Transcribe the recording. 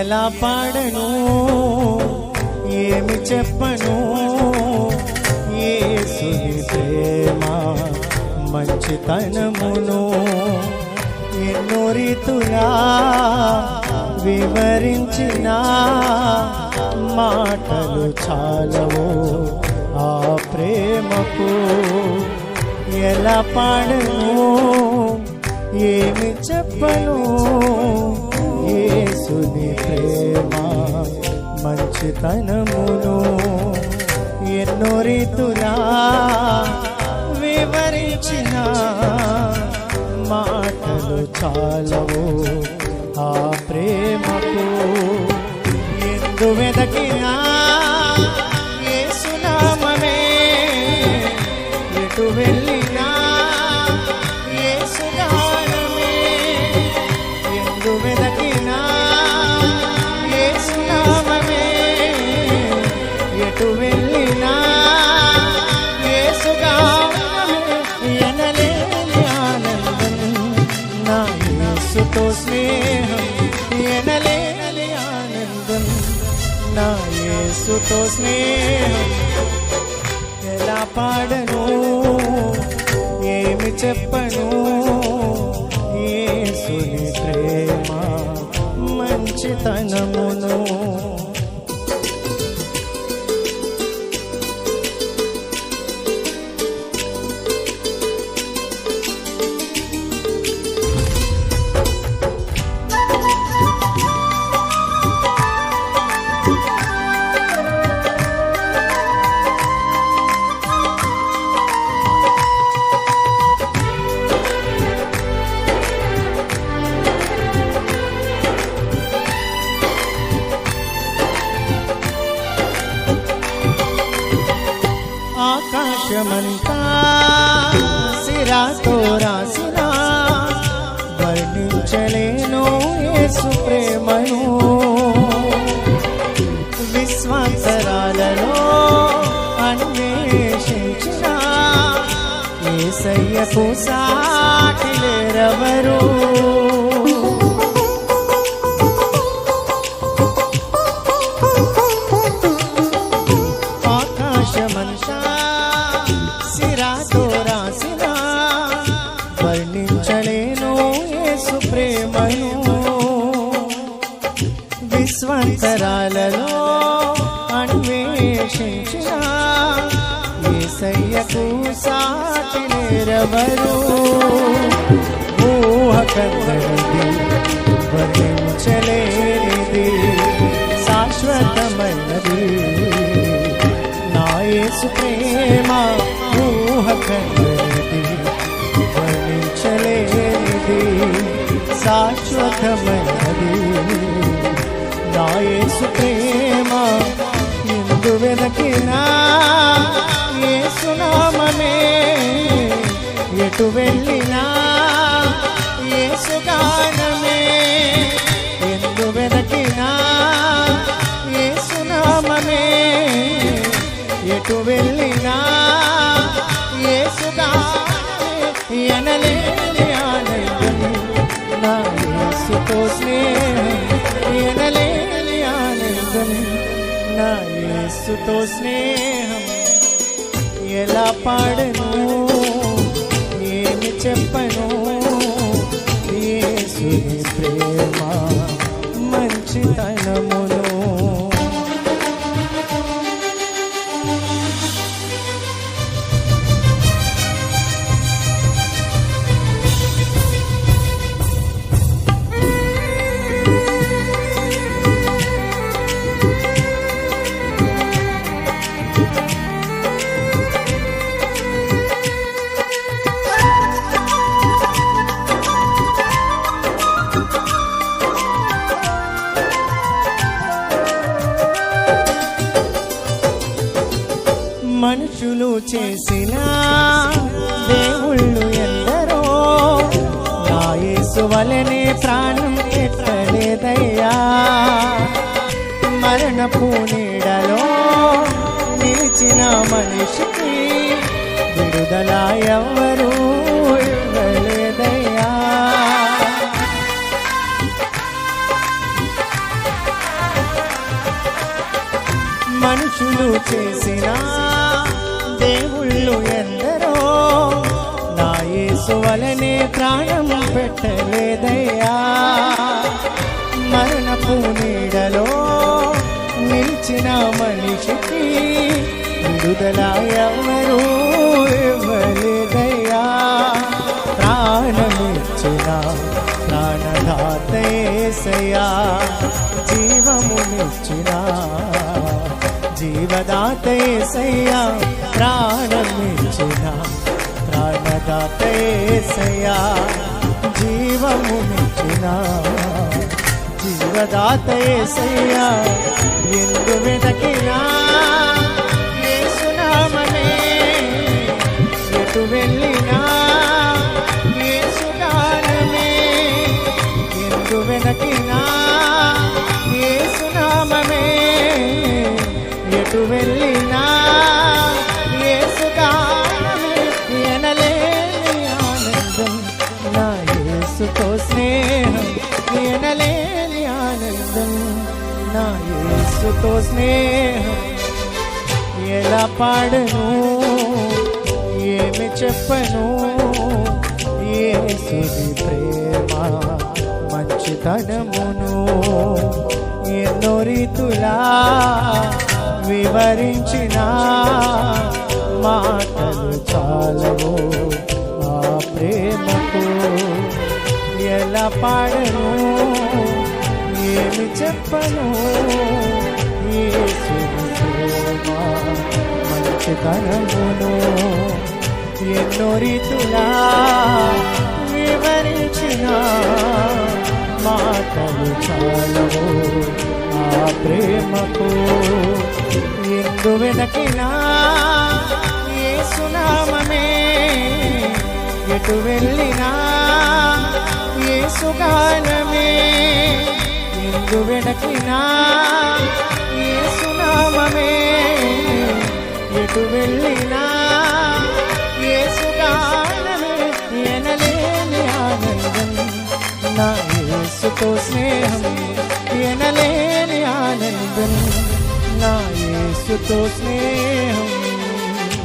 ఎలా పాడను? ఏమి చెప్పను? యేసుని ప్రేమ మంచితనమును ఎన్నో రీతులా వివరించిన మాటలు చాలవు ఆ ప్రేమకు. ఎలా పాడను? ఏమి చెప్పను? యేసుని ప్రేమ మంచితనమును ఎన్నో రీతులా వివరించిన మాటలు చాలవు. ఆ ప్రేమకు ఎందు వెదకినా యేసునామమే ఎటు వెళ్ళినా నా యేసుతో స్నేహం ఎలా పాడను? ఏమి చెప్పను? యేసుని ప్రేమ మంచితనము ఆకాశమంతా సిరాతో రాసిన వర్ణించలేను యేసు ప్రేమను. విశ్వాసరాలలో అన్వేషించిన ఏసయ్యకు సాటి స్వంతరాలలో అన్వేషించిన ఏసయ్యకు సాటి నేరవరు ఊహ వర్ణించలేనిది శాశ్వతమైనది. నా యేసు ప్రేమ ఊహ కందనిది వర్ణించలేనిది శాశ్వతమైనది. దాయేసు ప్రేమ ఎందు వెనకినా యేసునామమే ఎటు వెళ్ళినా ఏసుగానమే ఎందు వెనకినా యేసునామమే ఎటు వెళ్ళినా యేసుగానమే ఎనలేని ఆనందం నా ఏసుతో స్నేహం ఎనలేని ఆనందం నా యేసుతో స్నేహం. ఎలా పాడను? ఏమి చెప్పను? యేసుని ప్రేమ మంచితనమును వలనే ప్రాణం ఎట్టలేదయ్యా మరణపు నీడలో నిలిచిన మనిషికి విడుదల ఎవ్వరూ ప్రాణం పెట్టలేదయ్యా. మరణపు నీడలో నిలిచిన మనిషికి విడుదల ఎవరు ఇవ్వలేదయ్యా. ప్రాణమిచ్చిన ప్రాణదాతేసయ్యా జీవమునిచ్చిన జీవదాతయ్యా ప్రాణమిచ్చిన ప్రాణదాతేసయ్యా జీవమునిచ్చిన జీవదాతేసయ్యా ఎందు వెదకినా యేసునామమే ఎటు వెళ్ళినా యేసుతో స్నేహం ఎలా పాడను? ఏమి చెప్పను? యేసుని ప్రేమ? మంచితనమును ఎన్నో రీతులా వివరించిన మాటలు చాలవు ఆ ప్రేమకు. ఎలా పాడను? ఏమి చెప్పను? మంచితనమును ఎన్నో రీతులా వివరించిన మాటలు చాలవు. ఆ ప్రేమకు ఎందు వెనకినా ఏ సునామమే ఎటు వెళ్ళినా ఏ సుగానమే ఎందు వెనకినా నామమే. ఎటు వెళ్ళినా ఏసుగానమే ఎనలేని ఆనందం. నా యేసుతో స్నేహం ఎనలేని ఆనందం. నా యేసుతో స్నేహం